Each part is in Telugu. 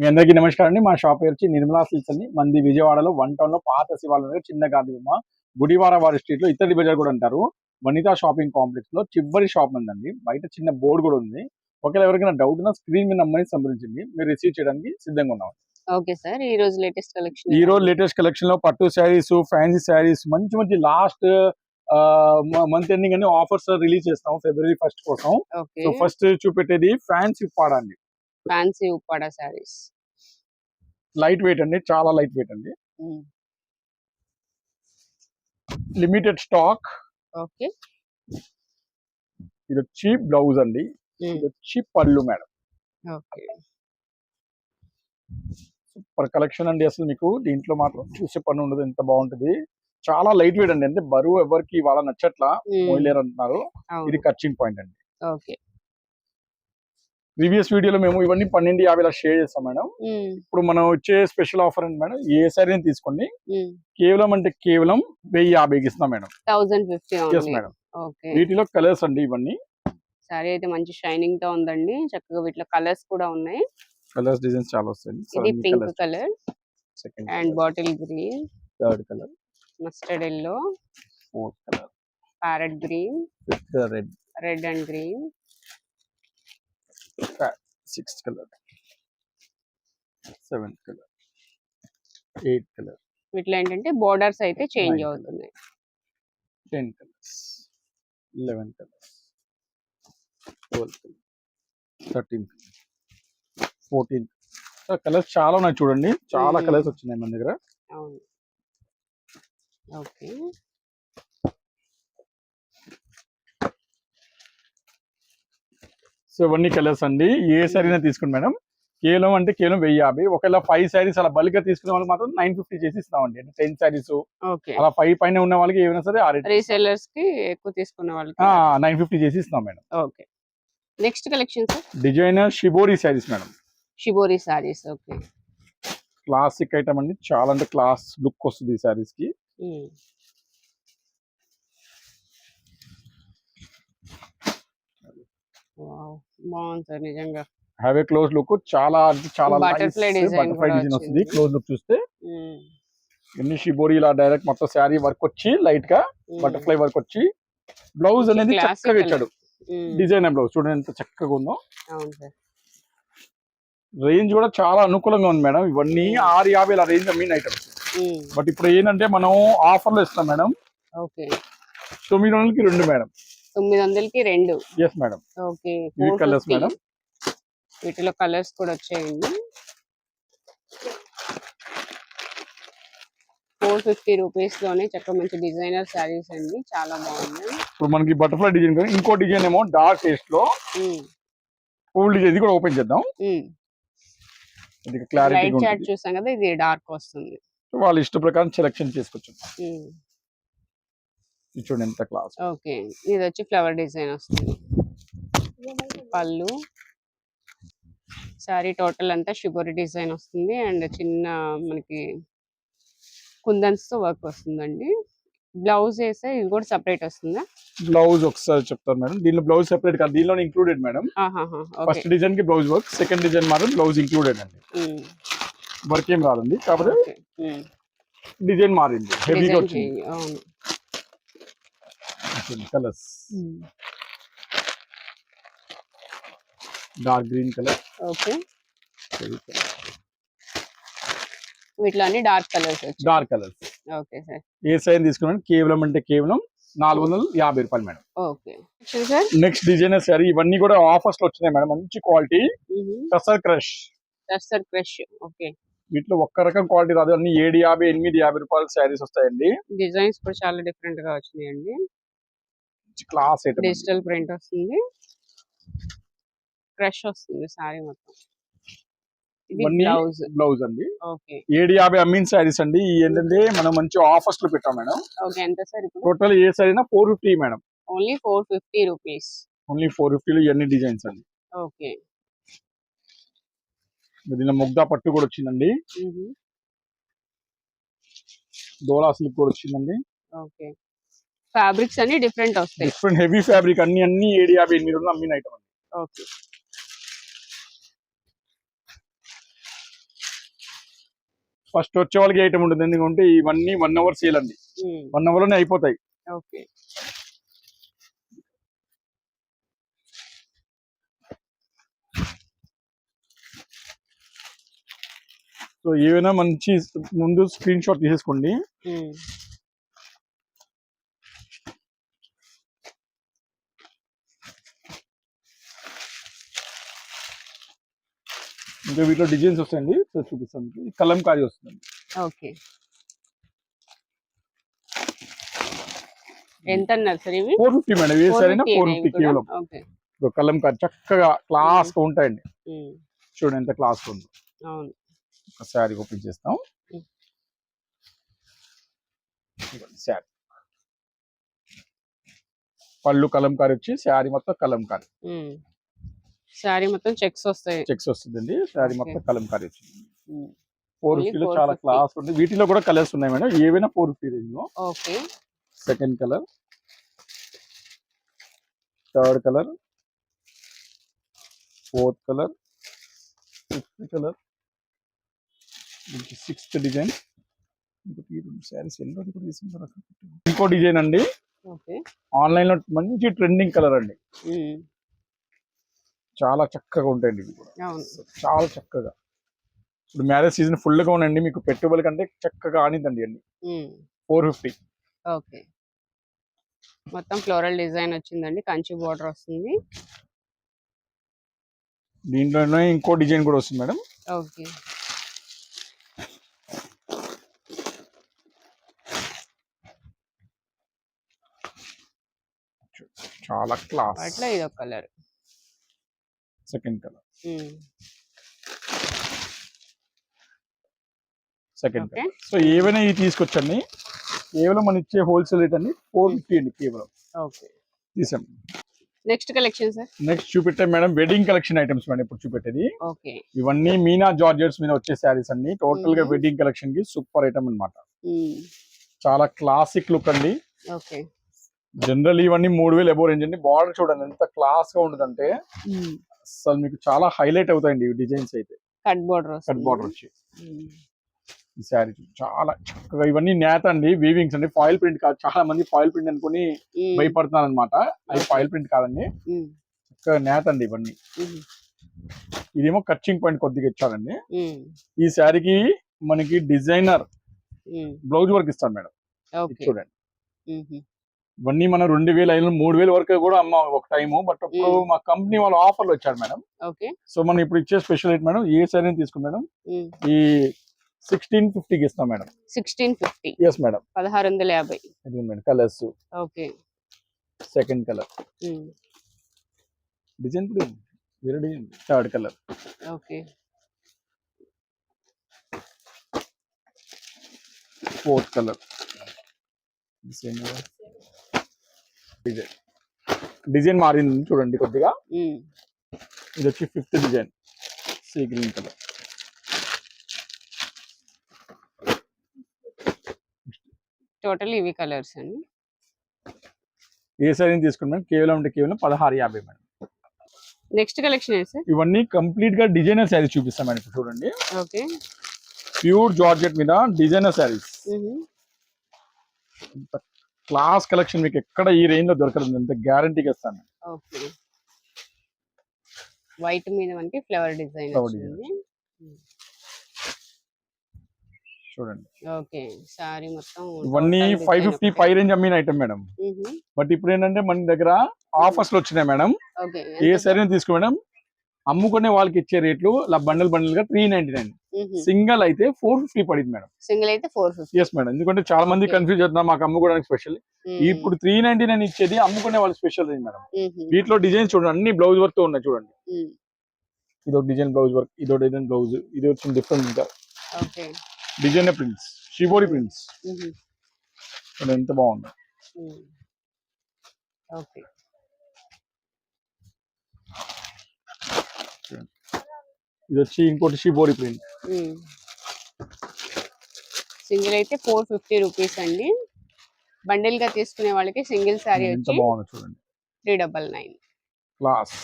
మీ అందరికీ నమస్కారం అండి. మా షాప్ పేరు వచ్చి నిర్మలా సిల్క్స్ అండి. మంది విజయవాడలో వన్ టౌన్లో పాత శివాలయం చిన్న గాంధీ బొమ్మ. గుడివార వారి స్ట్రీట్లో ఇతడి బజార్ కూడా అంటారు. వనితా షాపింగ్ కాంప్లెక్స్లో చివరి షాప్ ఉందండి బయట చిన్న బోర్డు కూడా ఉంది. ఒకవేళ ఎవరికైనా డౌట్ ఉన్నా స్క్రీన్ మీద నమ్మని సంప్రదించండి. మీరు రిసీవ్ చేయడానికి సిద్ధంగా ఉన్నాం. ఓకే సార్ ఈ రోజు లేటెస్ట్ కలెక్షన్ ఈ రోజు లేటెస్ట్ కలెక్షన్లో పట్టు శారీస్ ఫ్యాన్సీ శారీస్ మంచి మంచి లాస్ట్ మంత్ ఎండింగ్ అని ఆఫర్స్ రిలీజ్ చేస్తాం. ఫిబ్రవరి ఫస్ట్ కోసం. సో ఫస్ట్ చూపెట్టేది ఫ్యాన్సీ పాడ అండి. Fancy Uppada saris light weight అండి చాలా లైట్ వెయిట్ అండి. Limited stock. ఓకే. ఇది వచ్చి బ్లౌజ్ అండి. ఇది వచ్చి పళ్ళు మేడం. ఓకే. సూపర్ కలెక్షన్ అండి అసలు మీకు. దీంట్లో మాత్రం చూసే పని ఉండదు ఎంత బాగుంటుంది. చాలా లైట్ వెయిట్ అండి అంటే బరువు ఎవరికి వాళ్ళ నచ్చట్లా మోయలేరు అంటున్నారు. ఇది కచ్చింగ్ పాయింట్ అండి. ఓకే. ప్రీవియస్ వీడియోలో మేము ఇవన్నీ పన్నెండు యాభైలా షేర్ చేస్తాం మేడం. ఇప్పుడు మనం వచ్చే స్పెషల్ ఆఫర్ అండి మేడం? ఏ శారీని తీసుకోండి? కేవలం అంటే కేవలం వెయ్యి యాభైకి ఇస్తాం మేడం. మేడం. ఓకే వీటిలో కలర్స్ అండి ఇవన్నీ. సారీ అయితే మంచి షైనింగ్తో ఉందండి. చక్కగా వీటిలో కలర్స్ కూడా ఉన్నాయి. కలర్స్ డిజైన్స్ చాలా వస్తాయి. ఇది pink colour second and bottle green third colour mustard yellow fourth colour parrot green red red and green sixth colour seventh colour eighth colour వీటిలో ఏంటంటే బోర్డర్స్ అయితే చేంజ్ అవుతున్నాయి. Ten colours eleven colours twelve colour thirteen fourteen colours చాలా ఉన్నాయి చూడండి. చాలా Hmm. కలర్స్ వచ్చినాయి మన దగ్గర. అవును. ఓకే సో ఇవన్నీ కలర్స్ అండి. ఏ శారీనా తీసుకోండి మేడం. కేవలం అంటే కేవలం వెయ్యి యాభై. ఒకవేళ ఫైవ్ శారీస్ అలా బల్క్గా తీసుకునే వాళ్ళకి మాత్రం నైన్ ఫిఫ్టీ చేసి ఇస్తామండి. అంటే టెన్ శారీస్ ఓకే. అలా ఫైవ్ పైన ఉన్న వాళ్ళకి ఏమైనా సరే రీసెల్లర్స్కి ఎక్కువ తీసుకున్న వాళ్ళకి. నైన్ ఫిఫ్టీ చేసి ఇస్తాం madam. Okay. Next collection sir designer shibori saris madam. Shibori saris okay. Classic item అండి. చాలా అంటే క్లాస్ లుక్ వస్తుంది ఈ శారీస్కి. బాగుంది సార్ నిజంగా. హ్యావ్ ఏ క్లోజ్ లుక్ చాలా అంటే చాలా బటర్ఫ్లై డిజైన్ వస్తుంది. క్లోజ్ లుక్ చూస్తే. ఎన్ని షిబోరి ఇలా డైరెక్ట్ మొత్తం శారీ వర్క్ వచ్చి లైట్గా బటర్ఫ్లై వర్క్ వచ్చి బ్లౌజ్ అనేది చక్కగా. ఇచ్చాడు. డిజైన్ బ్లౌజ్ చూడండి ఎంత చక్కగా ఉందో. రేంజ్ కూడా చాలా అనుకూలంగా ఉంది మేడం. ఇవన్నీ ఆరు యాభై ఇలా రేంజ్ మీన్ ఐటమ్స్ బట్ ఇప్పుడు ఏంటంటే మనం ఆఫర్లో ఇస్తాం మేడం. ఓకే. తొమ్మిది వందలకి రెండు మేడం. తొమ్మిది వందలకి రెండు. Yes madam okay. ఇవి 450. కలర్స్ మేడం వీటిలో కలర్స్ కూడా వచ్చాయండి. ఫోర్ ఫిఫ్టీ రూపీస్లోనే చక్కగా మంచి డిజైనర్ శారీస్ అండి. చాలా బాగున్నాయి. ఇప్పుడు మనకి బటర్ఫ్లై డిజైన్ ఇంకో డిజైన్ ఏమో డార్క్ టేస్ట్లో ఫుల్ డిజైన్ ఇది కూడా ఓపెన్ చేద్దాం. క్లారిటీ చూసాం కదా ఇది డార్క్ వస్తుంది. వాళ్ళ ఇష్ట ప్రకారం సెలెక్షన్ చేసుకోవచ్చు చూడండి ఎంత క్లాస్ ఓకే. ఇది వచ్చి ఫ్లవర్ డిజైన్ వస్తుంది. పళ్ళు. సారీ టోటల్ అంతా షుగర్ డిజైన్ వస్తుంది. అండ్ చిన్న మనకి కుందన్స్తో వర్క్ వస్తుందండి. బ్లౌజ్ వేస్తే ఇది కూడా సపరేట్ వస్తుందా? బ్లౌజ్ ఒకసారి చెప్తాను మేడం. దీనిలో బ్లౌజ్ సెపరేట్ కాదు. దీనిలో ఇంక్లూడెడ్ మేడం. ఫస్ట్ డిజైన్కి బ్లౌజ్ వర్క్ సెకండ్ డిజైన్ మాత్రం బ్లౌజ్ ఇంక్లూడెడ్ అండి. వర్క్ ఏం రాదండి. కాకపోతే ఉమ్. డిజైన్ మారింది. హెవీగా వచ్చింది. Colours dark green colour okay వీటిలో అన్ని dark colours dark colours okay sir ఏ సైజ్ తీసుకున్నాను? కేవలం అంటే కేవలం నాలుగు వందల యాభై రూపాయలు madam okay next designer sari ఇవన్నీ కూడా ఆఫర్స్లో వచ్చినాయి మేడం మంచి quality tussar crush tussar crush okay వీటిలో ఒక్క రకం క్వాలిటీ రాదు. అన్ని ఏడు యాభై ఎనిమిది యాభై రూపాయల శారీస్ వస్తాయండి. డిజైన్స్ కూడా చాలా డిఫరెంట్గా వచ్చినాయండి. క్లాస్ ఐటమ్ డిజిటల్ ప్రింట్ వస్తుంది. క్రష్ వస్తుంది సారీ మొత్తం. బ్లౌజ్. బ్లౌజ్ అండి. ఏడు యాభై అమ్మిన శారీస్ అండి. ఏంటంటే మనం మంచి ఆఫర్స్లో పెట్టాం మేడం. ఓకే ఎంత సార్ టోటల్ ఏ sari four fifty madam. Only four fifty rupees. Only four ఫిఫ్టీలో ఇవన్నీ డిజైన్స్ అండి. ఓకే. దీనిలో ముగ్ధా పట్టు కూడా వచ్చిందండి. డోలా సిల్క్ కూడా వచ్చిందండి. ఓకే. ఫ్యాబ్రిక్స్ అన్ని డిఫరెంట్ వస్తాయి. డిఫరెంట్ హెవీ ఫ్యాబ్రిక్ అన్ని అన్ని ఏడు యాభై ఎనిమిది వందలు అమ్మిన ఐటమ్ అండి. ఓకే. ఫస్ట్ వచ్చే వాళ్ళకి ఐటమ్ ఉంటుంది? ఎందుకంటే ఇవన్నీ వన్ అవర్ సేల్ అండి. వన్ అవర్లోనే అయిపోతాయి. ఓకే. సో ఏవైనా మంచి ముందు స్క్రీన్ షాట్ తీసేసుకోండి ఇంకా వీటిలో డిజైన్స్ వస్తాయండి. చూపిస్తాను మీకు. కలంకారీ వస్తుంది ఓకే. ఎంత అన్నారు సార్ ఇవి? Four fifty madam. సరైనా 450 ఫోర్ ఫిఫ్టీ? కేవలం. కలంకారీ చక్కగా క్లాస్గా ఉంటాయండి. చూడండి ఎంత క్లాస్ ఉందో. అవును. ఒక శారీ ఓపెన్ చేస్తాం. శారీ. పళ్ళు కలంకారీ వచ్చి శారీ మొత్తం కలంకారీ శారీ మొత్తం చెక్స్ వస్తాయి. చెక్స్ వస్తుందండి. శారీ. మొత్తం కలంకారీ వచ్చింది ఫోర్ ఫిఫ్టీలో చాలా 450. క్లాస్ ఉంది. వీటిలో కూడా కలర్స్ ఉన్నాయి మేడం. ఏవైనా ఫోర్ ఫిఫ్టీ రేంజ్లో. Okay. Second colour third colour fourth colour fifth colour sixth design saris yellow ఇంకో డిజైన్ అండి. ఆన్లైన్లో మంచి ట్రెండింగ్ కలర్ అండి. చాలా చక్కగా ఉంటాయండి ఇవి కూడా. చాలా చక్కగా. ఇప్పుడు మ్యారేజ్ సీజన్ ఫుల్గా ఉండండి మీకు పెట్టుబడి కంటే చక్కగా ఆనిందండి అండి ఫోర్ ఫిఫ్టీ. ఓకే. మొత్తం ఫ్లోరల్ డిజైన్ వచ్చిందండి. కంచి బోర్డర్ వస్తుంది. దీంట్లోనే ఇంకో డిజైన్ కూడా వస్తుంది మేడం. ఓకే. చాలా క్లాస్. అట్లా ఇది ఒక colour. Second colour. Second okay. So ఏవైనా ఇవి తీసుకొచ్చండి. కేవలం మనం ఇచ్చే హోల్సేల్ రేట్ అండి ఫోర్ ఫిఫ్టీ అండి కేవలం. ఓకే. తీసాం next collection sir? Next చూపెట్టే madam wedding collection items madam ఇప్పుడు చూపెట్టేది. ఓకే. ఇవన్నీ మీనా జార్జెట్స్ మీద వచ్చే శారీస్ అన్ని టోటల్గా. వెడ్డింగ్ కలెక్షన్కి సూపర్ ఐటమ్ అన్నమాట. ఉమ్, చాలా క్లాసిక్ లుక్ అండి. జనరల్ ఇవన్నీ మూడు వేలు ఎబో రేంజ్ అండి. బార్డర్ చూడండి ఎంత క్లాస్గా ఉంటుందంటే ఉమ్, అసలు మీకు చాలా హైలైట్ అవుతాయండి డిజైన్స్ అయితే. కట్ బోర్డర్ కట్ బార్డర్ వచ్చి. ఈ శారీ చాలా చక్కగా ఇవన్నీ నేత అండి వీవింగ్స్ అండి. ఫాయిల్ ప్రింట్ కాదు చాలా మంది ఫాయిల్ ప్రింట్ అనుకుని భయపడుతున్నారు అనమాట అది. ఫాయిల్ ప్రింట్ కాదండి. చక్కగా నేత అండి ఇవన్నీ. ఇదేమో కచ్చింగ్ పాయింట్ కొద్దిగా ఇచ్చారండి. ఈ శారీకి మనకి డిజైనర్ బ్లౌజ్ వర్క్ ఇస్తాం మేడం. చూడండి. ఇవన్నీ మనం రెండు వేల ఐదు మూడు వేల వరకు కూడా అమ్మాం ఒక టైము బట్ ఇప్పుడు. మా కంపెనీ వాళ్ళు ఆఫర్లు వచ్చారు మేడం. ఓకే. సో మనం ఇప్పుడు ఇచ్చే స్పెషల్ రేట్ మేడం ఏ శారీ తీసుకుని మేడం ఈ సిక్స్టీన్ ఫిఫ్టీకి ఇస్తాం madam. Sixteen fifty yes madam. పదహారు వందల యాభై. ఇది madam colours okay. Second colour design కూడా. వేరే design third colour okay. Fourth colour design. Design మారింది చూడండి కొద్దిగా. ఇది వచ్చి fifth design. Sea green colour. Total ఇవి కలర్స్ అండి. ఏ శారీ తీసుకున్నాం కేవలం అంటే కేవలం పదహారు యాభై మేడం. Next collection sir? ఇవన్నీ కంప్లీట్గా డిజైనర్ శారీస్ చూపిస్తాం మేడం చూడండి. ఓకే. ప్యూర్ జార్జెట్ మీద డిజైనర్ శారీస్ క్లాస్ కలెక్షన్ మీకు ఎక్కడ ఈ రేంజ్లో దొరకదు. అంత గ్యారంటీగా ఇస్తాను. ఓకే. వైట్ మీద మనకి ఫ్లవర్ డిజైన్ చూడండి. ఓకే. సారీ మొత్తం ఇవన్నీ ఫైవ్ ఫిఫ్టీ. ఫైవ్ రేంజ్ అమ్మిన ఐటమ్ మేడం. బట్ ఇప్పుడు ఏంటంటే మన దగ్గర ఆఫర్స్లో వచ్చినాయి మేడం. ఏ సరే తీసుకో మేడం? అమ్ముకునే వాళ్ళకి ఇచ్చే రేట్లు బండల్ బండల్గా త్రీ నైన్టీ నైన్ సింగిల్ అయితే ఫోర్ ఫిఫ్టీ పడింది మేడం. సింగిల్ అయితే ఫోర్ ఫిఫ్టీ ఎస్ మేడం. ఎందుకంటే చాలా మంది. కన్ఫ్యూజ్ అవుతున్నారు మాకు అమ్ముకోవడానికి స్పెషల్ ఇప్పుడు త్రీ నైన్టీ నైన్ ఇచ్చేది అమ్ముకునే వాళ్ళు స్పెషల్ మేడం. వీటిలో డిజైన్స్ చూడండి అన్ని బ్లౌజ్ వర్క్తో ఉన్నాయి చూడండి. ఇది ఒక డిజైన్ బ్లౌజ్ వర్క్ ఇది డిజైన్ బ్లౌజ్ ఇది వచ్చిన డిఫరెంట్ ఇంకా. డిజైన్ ప్రింట్స్ షిబోరి ప్రింట్స్ ఎంత బాగుంది. ఓకే ఇది వచ్చి ఇంకోటి షిబోరి ప్రింట్. సింగిల్ అయితే ఫోర్ ఫిఫ్టీ రూపీస్ అండి. బండిల్గా తీసుకునే వాళ్ళకి సింగిల్ ఎంత వచ్చి బాగుంది చూడండి. Three double nine. క్లాస్.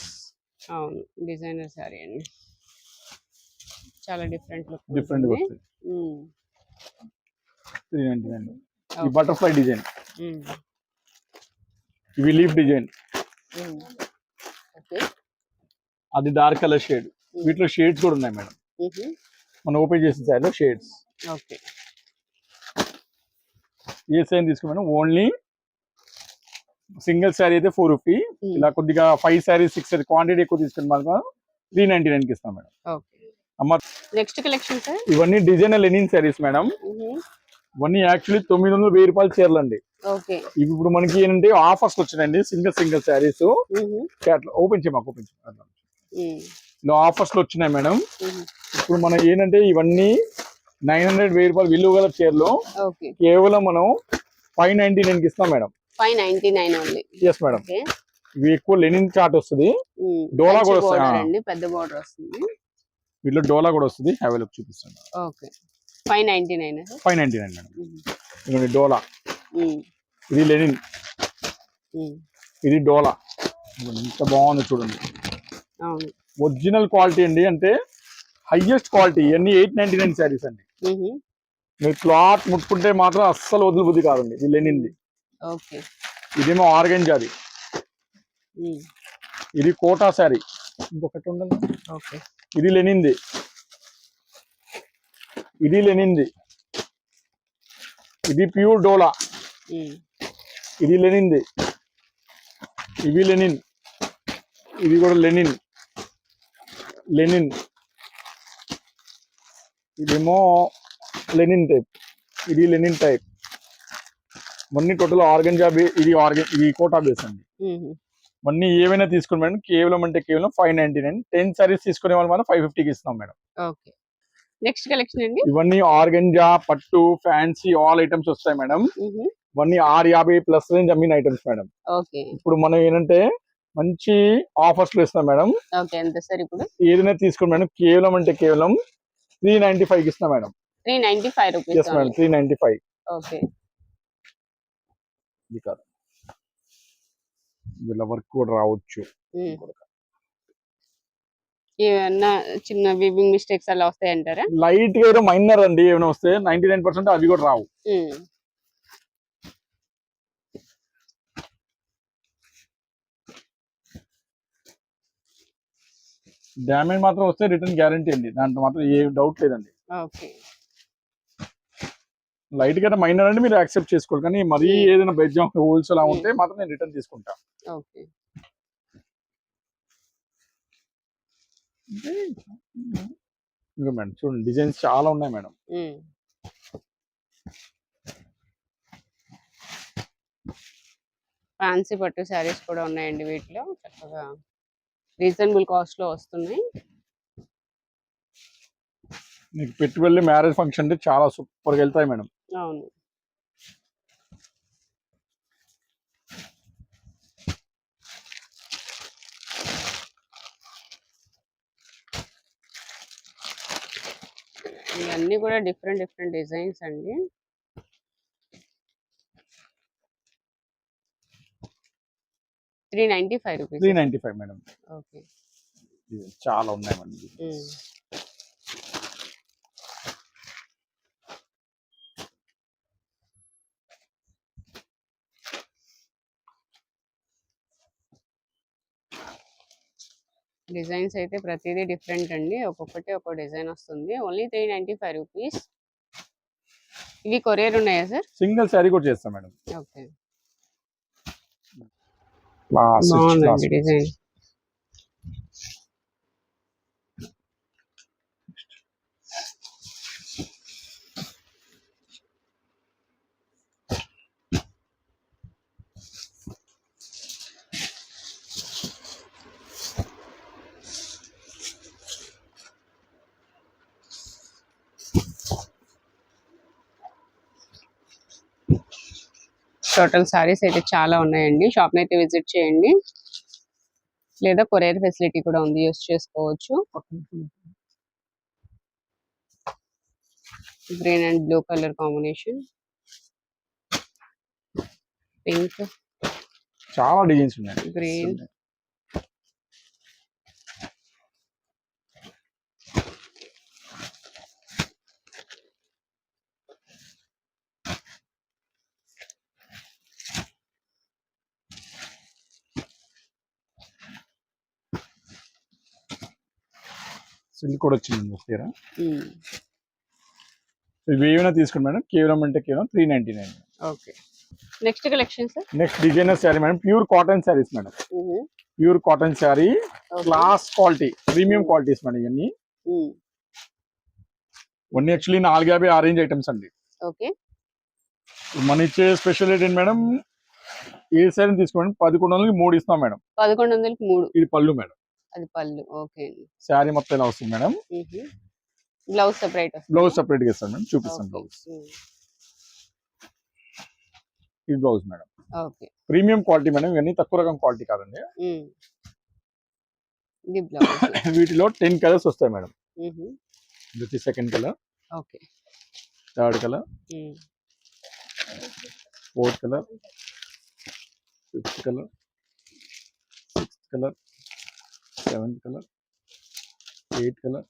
అవును డిజైనర్ శారీ అండి. చాలా డిఫరెంట్ లుక్ డిఫరెంట్ వస్తుంది త్రీ నైన్టీ నైన్. ఈ బటర్ఫ్లై డిజైన్. ఇవి లీఫ్ డిజైన్. అది డార్క్ కలర్ షేడ్. వీటిలో షేడ్స్ కూడా ఉన్నాయి మేడం. మనం ఓపెన్ చేసిన సైడ్లో షేడ్స్. ఓకే. ఏ సైన్ తీసుకున్నాను ఓన్లీ సింగిల్ శారీ అయితే ఫోర్ ఫిఫ్టీ Hmm. ఇలా కొద్దిగా five sari six sari quantity ఎక్కువ తీసుకుని మనకు త్రీ నైన్టీ నైన్కి ఇస్తాం మేడం. అమ్మ నెక్స్ట్ కలెక్షన్ ఇవన్నీ డిజైన్ లెనిన్ శారీస్ మేడం. ఇవన్నీ యాక్చువల్లీ తొమ్మిది వందలు వెయ్యి రూపాయలు చీరలు అండి ఇవి ఇప్పుడు మనకి ఏంటంటే ఆఫర్స్ వచ్చినాయండి సింగిల్ సింగిల్ శారీస్ ఓపెన్ చేయమాకు ఓపెన్ చేయమాకు ఉమ్, ఇలా ఆఫర్స్లో వచ్చినాయి మేడం. ఇప్పుడు మనం ఏంటంటే ఇవన్నీ నైన్ హండ్రెడ్ వెయ్యి రూపాయలు విలువ గల చీరలు కేవలం మనం ఫైవ్ నైన్టీ నైన్కి ఇస్తాం madam. Five ninety nine only. Yes madam. ఇవి ఎక్కువ లెనిన్ చార్ట్ వస్తుంది. డోలా కూడా. అండి. పెద్ద బోర్డర్ వస్తుంది. వీటిలో డోలా కూడా వస్తుంది. హ్యావ్ లుక్ చూపిస్తాను. Okay. Five ninety nine five ninety nine madam. ఇదిగోండి డోలా. ఇది లెనిన్. ఇది డోలా. ఎంత బాగుంది చూడండి. అవును. ఒరిజినల్ క్వాలిటీ అండి అంటే హైయెస్ట్ క్వాలిటీ ఇవన్నీ ఎయిట్ నైన్టీ నైన్ శారీస్ అండి. మీరు క్లాత్ ముట్టుకుంటే మాత్రం అస్సలు వదిలి బుద్ధి కాదండి ఇది లెనిన్ది. ఓకే. ఇదేమో ఆర్గంజాది ఉమ్, ఇది కోటా శారీ. ఇంకొకటి ఓకే. ఇది లెనిన్ది. ఇది లెనిన్ది. ఇది ప్యూర్ డోలా. ఇది లెనిన్ది. ఇవి లెనిన్. ఇది కూడా లెనిన్. లెనిన్. ఇదేమో లెనిన్ టైప్. ఇది లెనిన్ టైప్. మొన్నీ టోటల్ ఆర్గంజా బే ఇది ఆర్గన్ ఇది కోటా బేస్ అండి. మొన్నీ ఏవైనా తీసుకుని మేడం కేవలం అంటే కేవలం five ninety nine ten saris తీసుకునే వాళ్ళు మనం ఫైవ్ ఫిఫ్టీకి ఇస్తాం మేడం. ఓకే. నెక్స్ట్ కలెక్షన్ అండి? ఇవన్నీ ఆర్గంజా పట్టు ఫ్యాన్సీ ఆల్ ఐటమ్స్ వస్తాయి మేడం. ఇవన్నీ ఆరు యాభై ప్లస్ రేంజ్ అమ్మిన ఐటమ్స్ మేడం. ఇప్పుడు మనం ఏంటంటే మంచి ఆఫర్స్లో ఇస్తాం మేడం. ఓకే ఎంత సార్ ఇప్పుడు? ఏదైనా తీసుకుని మేడం. కేవలం అంటే కేవలం త్రీ నైన్టీ ఫైవ్కి ఇస్తాం madam. Three ninety five rupees madam three ninety five okay. ఇది కాదు. వీళ్ళ వర్క్ కూడా రావచ్చు. ఏమన్నా చిన్న వీవింగ్ మిస్టేక్స్ అలా వస్తాయి అంటారా లైట్గా ఏదో మైనర్ అండి ఏమైనా వస్తే నైన్టీ నైన్ పర్సెంట్ అవి కూడా రావు. డ్యామేజ్ మాత్రం వస్తే రిటర్న్ గ్యారంటీ అండి. దాంట్లో మాత్రం ఏ డౌట్ లేదండి. ఓకే. లైట్గా మైనర్ అంటే మీరు యాక్సెప్ట్ చేసుకోవాలి. కానీ మరీ Hmm. ఏదైనా బెజ్ హోల్స్ అలా ఉంటే మాత్రం నేను రిటర్న్ తీసుకుంటా. ఓకే. మేడం చూడండి డిజైన్స్ చాలా ఉన్నాయి మేడం. ఫ్యాన్సీ పట్టు శారీస్ కూడా ఉన్నాయండి వీటిలో. చక్కగా రీజనబుల్ కాస్ట్లో వస్తున్నాయి మీకు పెట్టుబడి మ్యారేజ్ ఫంక్షన్ అంటే చాలా సూపర్గా వెళ్తాయి మేడం. అవును. ఇవన్నీ కూడా డిఫరెంట్ డిఫరెంట్ డిజైన్స్ అండి. Three ninety five rupees. Three ninety five madam. Okay. చాలా ఉన్నాయి. డిజైన్స్ అయితే ప్రతిదీ డిఫరెంట్ అండి. ఒక్కొక్కటి ఒక్కో డిజైన్ వస్తుంది. Only three ninety five rupees. ఇవి కొరియర్ ఉన్నాయా సార్? సింగిల్ శారీ కూడా చేస్తాం మేడం. ఓకే. బాగుందండి. డిజైన్ టోటల్ సారీస్ అయితే చాలా ఉన్నాయండి. షాప్ని అయితే విజిట్ చేయండి. లేదా కొరియర్ ఫెసిలిటీ కూడా ఉంది. యూస్ చేసుకోవచ్చు. Green and blue colour combination. Pink. చాలా డిజైన్స్ ఉన్నాయి. Green. సిల్క్ కూడా వచ్చింది చీర. ఉమ్, ఇవి ఏమైనా తీసుకోండి మేడం. కేవలం అంటే కేవలం three ninety nine okay. Next collection sir next designer sari madam. Pure cotton saris madam. Pure cotton sari. Class quality premium qualities madam ఇవన్నీ. ఇవన్నీ యాక్చువల్లీ నాలుగు యాభై ఆరేంజ్ ఐటమ్స్ అండి. ఓకే. మన ఇచ్చే స్పెషల్ ఏంటి మేడం? ఏ శారీ తీసుకోండి? పదకొండు వందలకి మూడు ఇస్తాం మేడం. పదకొండు వందలకి మూడు. ఇది పళ్ళు మేడం. అది పళ్ళు. ఓకే శారీ మొత్తం ఎలా వస్తుంది మేడం? బ్లౌజ్ సెపరేట్ బ్లౌజ్ సెపరేట్గా ఇస్తాం మేడం చూపిస్తాం బ్లౌజ్. ఇది blouse madam. Okay. Premium quality madam. ఇవన్నీ తక్కువ రకం క్వాలిటీ కాదండి. వీటిలో టెన్ కలర్స్ వస్తాయి మేడం. ఇది second colour. Okay. Third colour. Fourth colour. Fifth colour. Sixth colour. Seventh colour eighth colour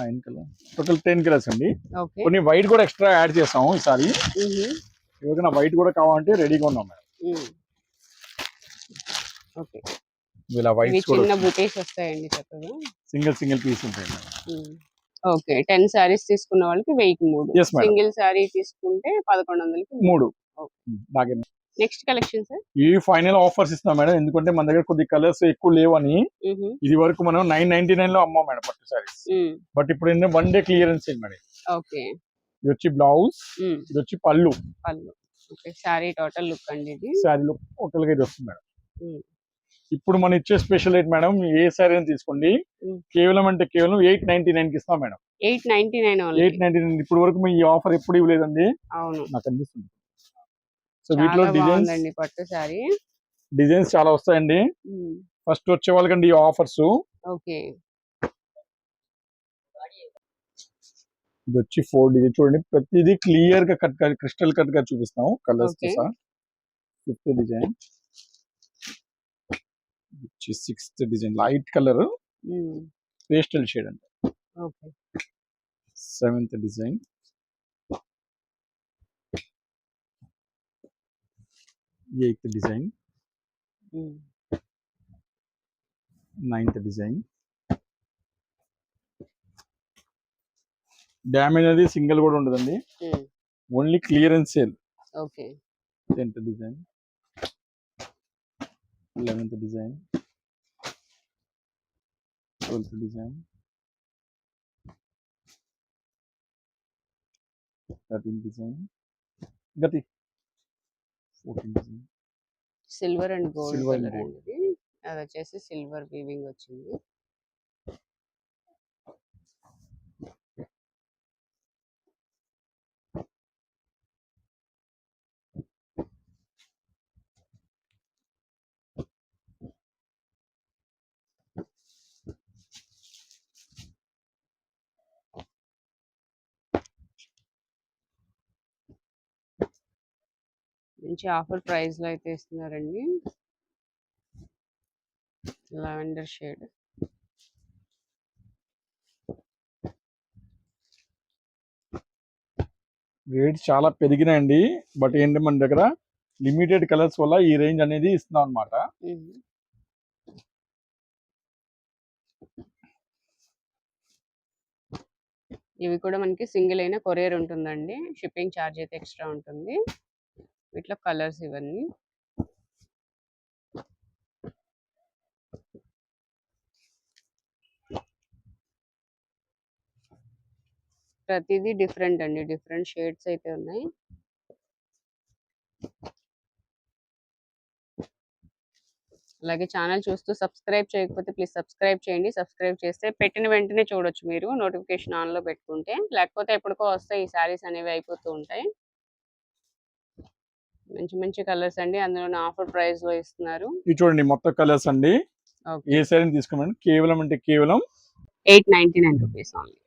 nine colour total ten colours అండి. కొన్ని వైట్ కూడా ఎక్స్ట్రా యాడ్ చేస్తాము ఈసారి. ఎవరికైనా వైట్ కూడా కావాలంటే రెడీగా ఉన్నాం మేడం. ఓకే. ఇలా వైట్స్ చిన్న బుటీస్ వస్తాయండి చక్కగా సింగిల్ సింగిల్ పీస్ ఉంటాయి మేడం. ఓకే. టెన్ సారీస్ తీసుకున్న వాళ్ళకి వెయ్యికి మూడు. సింగిల్ సారీ తీసుకుంటే పదకొండు వందలకి మూడు. నాకే నెక్స్ట్ కలెక్షన్ సార్ ఈ ఫైనల్ ఆఫర్స్ ఇస్తున్నాం మేడం. ఎందుకంటే మన దగ్గర కొద్ది కలర్స్ ఎక్కువ లేవని ఇది వరకు మనం నైన్ నైన్టీ నైన్లో అమ్మాం మేడం పట్టు సారీస్ బట్ ఇప్పుడు ఏంటంటే one day clearance madam? Okay. ఇది వచ్చి బ్లౌజ్ ఇది వచ్చి పళ్ళు. పళ్ళు. ఓకే సారీ టోటల్ లుక్ అండి ఇది. శారీలో ఒకరిగా ఇది వస్తుంది మేడం. ఇప్పుడు మనం ఇచ్చే స్పెషల్ రేట్ మేడం ఏ శారీ అని తీసుకోండి. కేవలం అంటే కేవలం ఎయిట్ నైన్టీ నైన్కి ఇస్తాం madam. Eight ninety nine eight ninety nine ఇప్పుడు వరకు మీ ఈ ఆఫర్ ఎప్పుడు ఇవ్వలేదండి. అవును. నాకు అనిపిస్తుంది. సో వీటిలో డిజైన్స్ పట్టు సారీ డిజైన్స్ చాలా వస్తాయండి. ఫస్ట్ వచ్చే వాళ్ళకండి ఈ ఆఫర్స్. ఓకే. ఇది వచ్చి ఫోర్ డిజైన్ చూడండి. ప్రతిదీ క్లియర్గా కట్ క్రిస్టల్ కట్గా చూపిస్తాం కలర్స్. ఫిఫ్త్ డిజైన్ వచ్చి sixth design light colour pastel shade అండి. Seventh design eighth design ninth design damage అనేది సింగిల్ కూడా ఉండదండి only clearance sale okay tenth design eleventh design twelfth design thirteen design గతి సిల్వర్ అండ్ గోల్డ్ కలర్. అండి. అది వచ్చేసి సిల్వర్ వీవింగ్ వచ్చింది. మంచి ఆఫర్ ప్రైస్లో అయితే ఇస్తున్నారండి. Lavender shade. రేట్స్ చాలా పెరిగినాయండి. బట్ ఏంటి మన దగ్గర లిమిటెడ్ కలర్స్ వల్ల ఈ రేంజ్ అనేది ఇస్తున్నాం అనమాట ఇవి కూడా మనకి సింగిల్ అయినా కొరియర్ ఉంటుందండి. షిప్పింగ్ ఛార్జ్ అయితే ఎక్స్ట్రా ఉంటుంది. వీటిలో కలర్స్ ఇవన్నీ. ప్రతిదీ డిఫరెంట్ అండి. డిఫరెంట్ షేడ్స్ అయితే ఉన్నాయి. అలాగే ఛానల్ చూస్తూ సబ్స్క్రైబ్ చేయకపోతే ప్లీజ్ సబ్స్క్రైబ్ చేయండి. సబ్స్క్రైబ్ చేస్తే పెట్టిన వెంటనే చూడొచ్చు మీరు. నోటిఫికేషన్ ఆన్లో పెట్టుకుంటే. లేకపోతే ఎప్పటికో వస్తాయి ఈ శారీస్ అనేవి అయిపోతూ ఉంటాయి. మంచి మంచి కలర్స్ అండి. అందులో ఆఫర్ ప్రైస్లో ఇస్తున్నారు. ఇది చూడండి మొత్తం కలర్స్ అండి. ఏ శారీ తీసుకోమండి? కేవలం అంటే కేవలం eight ninety nine rupees only.